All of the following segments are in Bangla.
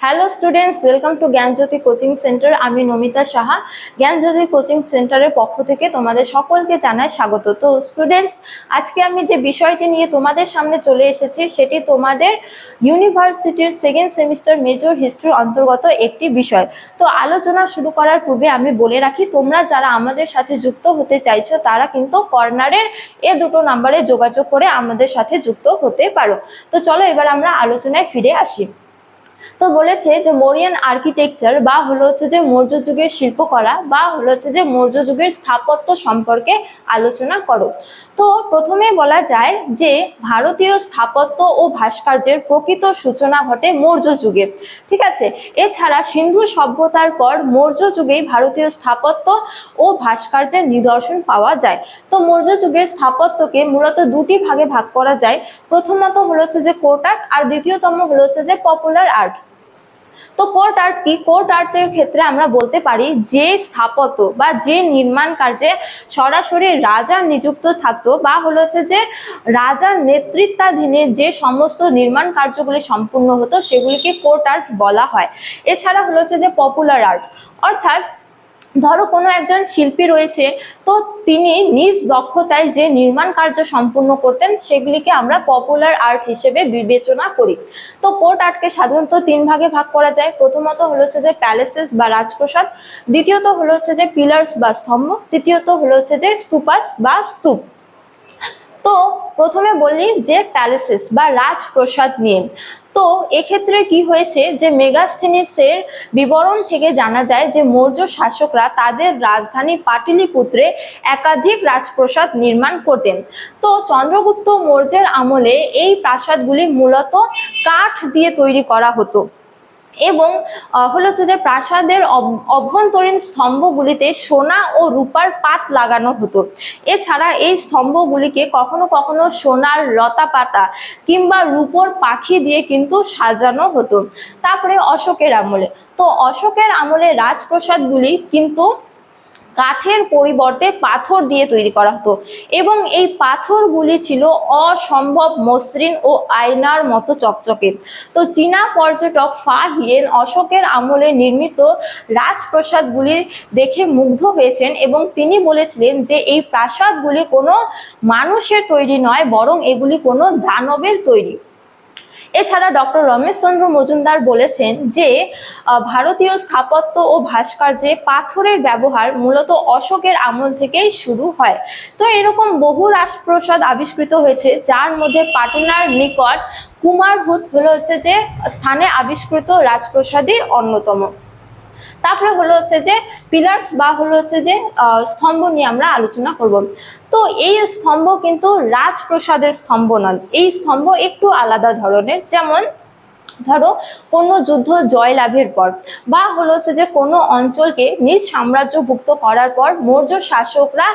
Hello students welcome to Gyanjyoti coaching centre আমি নমিতা সাহা। জ্ঞানজ্যোতি কোচিং সেন্টারের পক্ষ থেকে তোমাদের সকলকে জানাই স্বাগত। তো স্টুডেন্টস আজকে আমি যে বিষয়টি নিয়ে তোমাদের সামনে চলে এসেছি, সেটি তোমাদের ইউনিভার্সিটির সেকেন্ড সেমিস্টার মেজর হিস্ট্রির অন্তর্গত একটি বিষয়। তো আলোচনা শুরু করার পূর্বে আমি বলে রাখি, তোমরা যারা আমাদের সাথে যুক্ত হতে চাইছো, তারা কিন্তু কর্নারের এ দুটো নাম্বারে যোগাযোগ করে আমাদের সাথে যুক্ত হতে পারো। তো চলো এবার আমরা আলোচনায় ফিরে আসি। তো বলেছে যে মরিয়ান আর্কিটেকচার বা হলো হচ্ছে যে মৌর্য যুগের শিল্পকলা বা হলো হচ্ছে যে মৌর্য যুগের স্থাপত্য সম্পর্কে আলোচনা করো। তো প্রথমে বলা যায় যে ভারতীয় স্থাপত্য ও ভাস্কর্যের প্রকৃত সূচনা ঘটে মৌর্য যুগে। ঠিক আছে? এছাড়া সিন্ধু সভ্যতার পর মৌর্য যুগেই ভারতীয় স্থাপত্য ও ভাস্কর্যের নিদর্শন পাওয়া যায়। তো মৌর্য যুগের স্থাপত্যকে মূলত দুটি ভাগে ভাগ করা যায়। প্রথমত হলো হচ্ছে যে কোটাক আর দ্বিতীয়তম হলো হচ্ছে যে পপুলার আর্ট তো কোর্ট আর্ট কি? কোর্ট আর্টের ক্ষেত্রে আমরা বলতে পারি যে স্থাপত্য বা যে নির্মাণ কার্যে সরাসরি রাজার নিযুক্ত থাকতো বা হলো হচ্ছে যে রাজার নেতৃত্বাধীনে যে সমস্ত নির্মাণ কার্যগুলি সম্পূর্ণ হতো সেগুলিকে কোর্ট আর্ট বলা হয়। এছাড়া হলো হচ্ছে যে পপুলার আর্ট অর্থাৎ ধরো কোনো একজন শিল্পী রয়েছে, তো তিনি নিজ দক্ষতায় যে নির্মাণ কার্য সম্পূর্ণ করতেন, সেগুলিকে আমরা পপুলার আর্ট হিসেবে বিবেচনা করি। তো কোর্ট আর্টকে সাধারণত তিন ভাগে ভাগ করা যায়। প্রথমত হলো হচ্ছে যে প্যালেসেস বা রাজপ্রসাদ, দ্বিতীয়ত হলো হচ্ছে যে পিলার্স বা স্তম্ভ, তৃতীয়ত হলো হচ্ছে যে স্তূপাস বা স্তূপ। তো প্রথমে বললি যে প্যালেসেস বা রাজপ্রসাদ নিয়ে। তো এক্ষেত্রে কি হয়েছে যে মেগাস্থিনিসের বিবরণ থেকে জানা যায় যে মৌর্য শাসকরা তাদের রাজধানী পাটলিপুত্রে একাধিক রাজপ্রসাদ নির্মাণ করতেন। তো চন্দ্রগুপ্ত মৌর্যের আমলে এই প্রাসাদগুলি মূলত কাঠ দিয়ে তৈরি করা হতো। এবং হলো হচ্ছে যে প্রাসাদের অভ্যন্তরীণ স্তম্ভগুলিতে সোনা ও রূপার পাত লাগানো হতো। এছাড়া এই স্তম্ভগুলিকে কখনো কখনো সোনার লতা পাতা কিংবা রূপোর পাখি দিয়ে কিন্তু সাজানো হতো। তারপরে অশোকের আমলে। তো অশোকের আমলে রাজপ্রসাদগুলি কিন্তু কাঠের পরিবর্তে পাথর দিয়ে তৈরি করা হতো এবং এই পাথরগুলি ছিল অসম্ভব মসৃণ ও আয়নার মতো চকচকে। তো চীনা পর্যটক ফা হিয়েন অশোকের আমলে নির্মিত রাজপ্রাসাদগুলি দেখে মুগ্ধ হয়েছেন এবং তিনি বলেছিলেন যে এই প্রাসাদগুলি কোনো মানুষের তৈরি নয়, বরং এগুলি কোনো দানবের তৈরি। এছাড়া ডক্টর রমেশচন্দ্র মজুমদার বলেছেন যে ভারতীয় স্থাপত্য ও ভাস্কর্যে পাথরের ব্যবহার মূলত অশোকের আমল থেকেই শুরু হয়। তো এরকম বহু রাজপ্রসাদ আবিষ্কৃত হয়েছে, যার মধ্যে পাটনার নিকট কুমারহুত হলো হচ্ছে যে, স্থানে আবিষ্কৃত রাজপ্রসাদই অন্যতম। তারপরে হলো হচ্ছে যে, পিলার্স বা হলো হচ্ছে যে স্তম্ভ নিয়ে আমরা আলোচনা করব। তো এই স্তম্ভ কিন্তু রাজপ্রসাদের স্তম্ভ নয়। এই স্তম্ভ একটু আলাদা ধরনের। যেমন ধরো, কোনো যুদ্ধ জয়লাভের পর বা হলো হচ্ছে যে কোনো অঞ্চলকে নিজ সাম্রাজ্যভুক্ত করার পর মৌর্য শাসকরা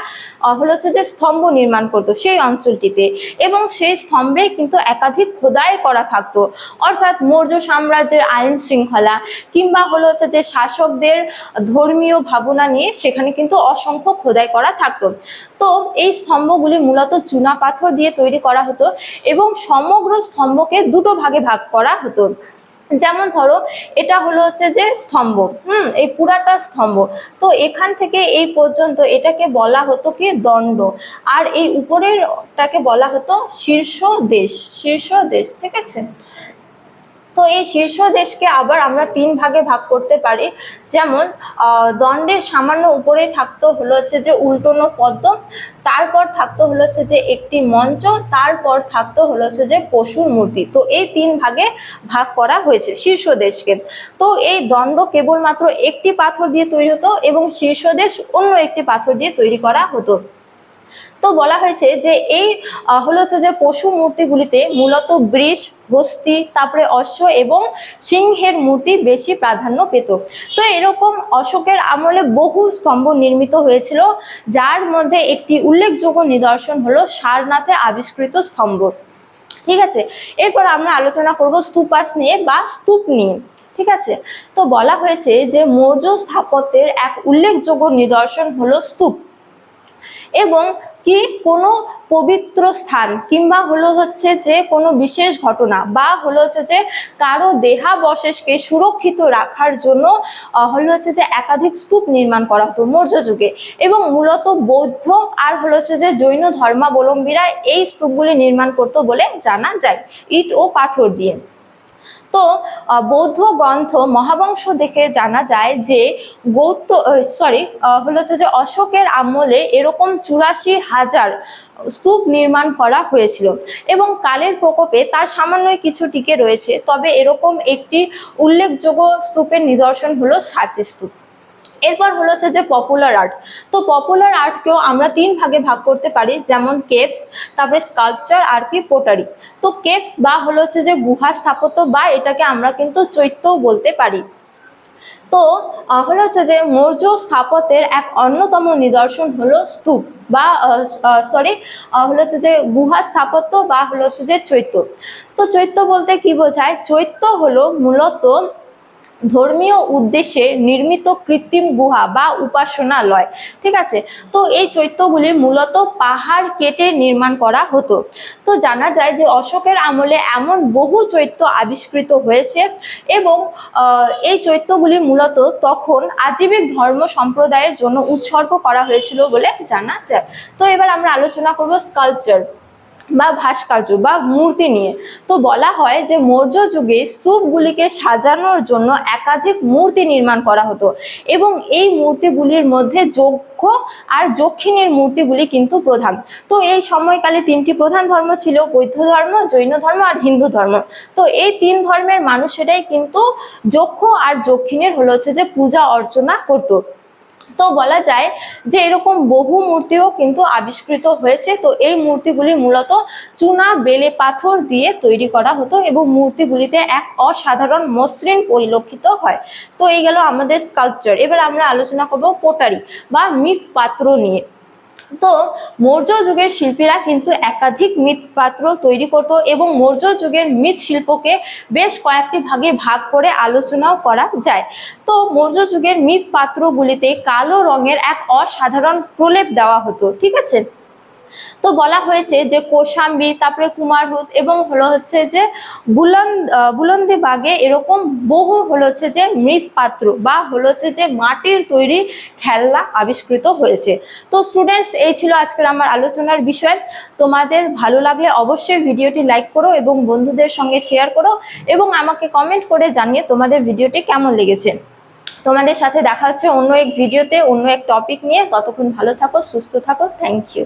হলো হচ্ছে যে স্তম্ভ নির্মাণ করতো সেই অঞ্চলটিতে এবং সেই স্তম্ভে কিন্তু একাধিক খোদাই করা থাকতো। অর্থাৎ মৌর্য সাম্রাজ্যের আইন শৃঙ্খলা কিংবা হলো হচ্ছে যে শাসকদের ধর্মীয় ভাবনা নিয়ে সেখানে কিন্তু অসংখ্য খোদাই করা থাকতো। তো এই স্তম্ভগুলি মূলত চুনা পাথর দিয়ে তৈরি করা হতো এবং সমগ্র স্তম্ভকে দুটো ভাগে ভাগ করা হতো। যেমন ধরো, এটা হলো হচ্ছে যে স্তম্ভ, হুম, এই পুরাটা স্তম্ভ। তো এখান থেকে এই পর্যন্ত এটাকে বলা হতো কি দণ্ড। আর এই উপরেরটাকে বলা হতো শীর্ষ দেশ শীর্ষ দেশ, ঠিক আছে? তো এই শীর্ষ দেশকে আবার আমরা তিন ভাগে ভাগ করতে পারি। যেমন দণ্ডের সামান্য উপরে থাকতো হলো হচ্ছে যে উল্টোনো পদ্ম, তারপর থাকতো হলো হচ্ছে যে একটি মঞ্চ, তারপর থাকতো হলো হচ্ছে যে পশুর মূর্তি। তো এই তিন ভাগে ভাগ করা হয়েছে শীর্ষ দেশকে। তো এই দণ্ড কেবলমাত্র একটি পাথর দিয়ে তৈরি হতো এবং শীর্ষ দেশ অন্য একটি পাথর দিয়ে তৈরি করা হতো। তো বলা হয়েছে যে এই হলো হচ্ছে যে পশু মূর্তিগুলিতে মূলত বৃষ, হস্তি, তারপরে অশ্ব এবং সিংহের মূর্তি বেশি প্রাধান্য পেত। তো এরকম অশোকের আমলে বহু স্তম্ভ নির্মিত হয়েছিল, যার মধ্যে একটি উল্লেখযোগ্য নিদর্শন হলো সারনাথে আবিষ্কৃত স্তম্ভ। ঠিক আছে? এরপর আমরা আলোচনা করব স্তূপাস নিয়ে বা স্তূপ নিয়ে। ঠিক আছে? তো বলা হয়েছে যে মৌর্য স্থাপত্যের এক উল্লেখযোগ্য নিদর্শন হলো স্তূপ। এবং কি কোনো পবিত্র স্থান কিংবা হলো হচ্ছে যে কোনো বিশেষ ঘটনা বা হলো হচ্ছে যে কারও দেহাবশেষকে সুরক্ষিত রাখার জন্য হলো হচ্ছে যে একাধিক স্তূপ নির্মাণ করা হতো মৌর্য যুগে। এবং মূলত বৌদ্ধ আর হলো হচ্ছে যে জৈন ধর্মাবলম্বীরা এই স্তূপগুলি নির্মাণ করতো বলে জানা যায়। ইট ও পাথর দিয়ে। তো বৌদ্ধ গ্রন্থ মহাবংশ দেখে জানা যায় যে গৌত সরি হলো হচ্ছে যে অশোকের আমলে এরকম চুরাশি হাজার স্তূপ নির্মাণ করা হয়েছিল এবং কালের প্রকোপে তার সামান্য কিছু টিকে রয়েছে। তবে এরকম একটি উল্লেখযোগ্য স্তূপের নিদর্শন হলো সাচি স্তূপ। এরপর হলো হচ্ছে যে পপুলার আর্ট তো পপুলার আর্টকেও আমরা তিন ভাগে ভাগ করতে পারি, যেমন কেপস তারপরে স্কাল্পচার আর কি পোটারি তো কেপস বা হলো হচ্ছে যে গুহা স্থাপত্য বা এটাকে আমরা কিন্তু চৈত্যও বলতে পারি। তো হলো হচ্ছে যে মৌর্য স্থাপত্যের এক অন্যতম নিদর্শন হলো স্তূপ বা সরি হলো হচ্ছে যে গুহা স্থাপত্য বা হলো হচ্ছে যে চৈত্য। তো চৈত্য বলতে কি বোঝায়? চৈত্য হলো মূলত ধর্মীয় উদ্দেশ্যে নির্মিত কৃত্রিম গুহা বা উপাসনালয়। ঠিক আছে? তো এই চৈত্যগুলি মূলত পাহাড় কেটে নির্মাণ করা হতো। তো জানা যায় যে অশোকের আমলে এমন বহু চৈত্য আবিষ্কৃত হয়েছে এবং এই চৈত্যগুলি মূলত তখন আজীবিক ধর্ম সম্প্রদায়ের জন্য উৎসর্গ করা হয়েছিল বলে জানা যায়। তো এবার আমরা আলোচনা করব স্কাল্পচার বা ভাস্কর্য বা মূর্তি নিয়ে। তো বলা হয় যে মৌর্য যুগে স্তূপগুলিকে সাজানোর জন্য একাধিক মূর্তি নির্মাণ করা হতো এবং এই মূর্তিগুলির মধ্যে যক্ষ আর যক্ষিণীর মূর্তিগুলি কিন্তু প্রধান। তো এই সময়কালে তিনটি প্রধান ধর্ম ছিল বৌদ্ধ ধর্ম, জৈন ধর্ম আর হিন্দু ধর্ম। তো এই তিন ধর্মের মানুষেরাই কিন্তু যক্ষ আর যক্ষিণীর হলো হচ্ছে যে পূজা অর্চনা করতো। তো বলা যায় যে এরকম বহু মূর্তিও কিন্তু আবিষ্কৃত হয়েছে। তো এই মূর্তিগুলি মূলত চুনা, বেলে, পাথর দিয়ে তৈরি করা হতো এবং মূর্তিগুলিতে এক অসাধারণ মসৃণ পরিলক্ষিত হয়। তো এই গেল আমাদের স্কাল্পচার এবার আমরা আলোচনা করব পোটারি বা মৃৎ পাত্র নিয়ে। তো মৌর্য যুগের শিল্পীরা কিন্তু একাধিক মৃৎপাত্র তৈরি করত এবং মৌর্য যুগের মৃৎশিল্পকে বেশ কয়েকটি ভাগে ভাগ করে আলোচনাও করা যায়। তো মৌর্য যুগের মৃৎপাত্রগুলিতে কালো রঙের এক অসাধারণ প্রলেপ দেওয়া হতো, ঠিক আছে? তো বলা হয়েছে যে কোশাম্বি, তারপরে কুমারহুত এবং হলো হচ্ছে যে বুলন্দ বুলন্দি বাগে এরকম বহু হলো হচ্ছে যে মৃৎপাত্র বা হলো হচ্ছে যে মাটির তৈরি খেলনা আবিষ্কৃত হয়েছে। তো স্টুডেন্টস এই ছিল আজকের আমার আলোচনার বিষয়। তোমাদের ভালো লাগলে অবশ্যই ভিডিওটি লাইক করো এবং বন্ধুদের সঙ্গে শেয়ার করো এবং আমাকে কমেন্ট করে জানিয়ে তোমাদের ভিডিওটি কেমন লেগেছে। তোমাদের সাথে দেখা হচ্ছে অন্য এক ভিডিওতে অন্য এক টপিক নিয়ে। ততক্ষণ ভালো থাকো, সুস্থ থাকো। Thank you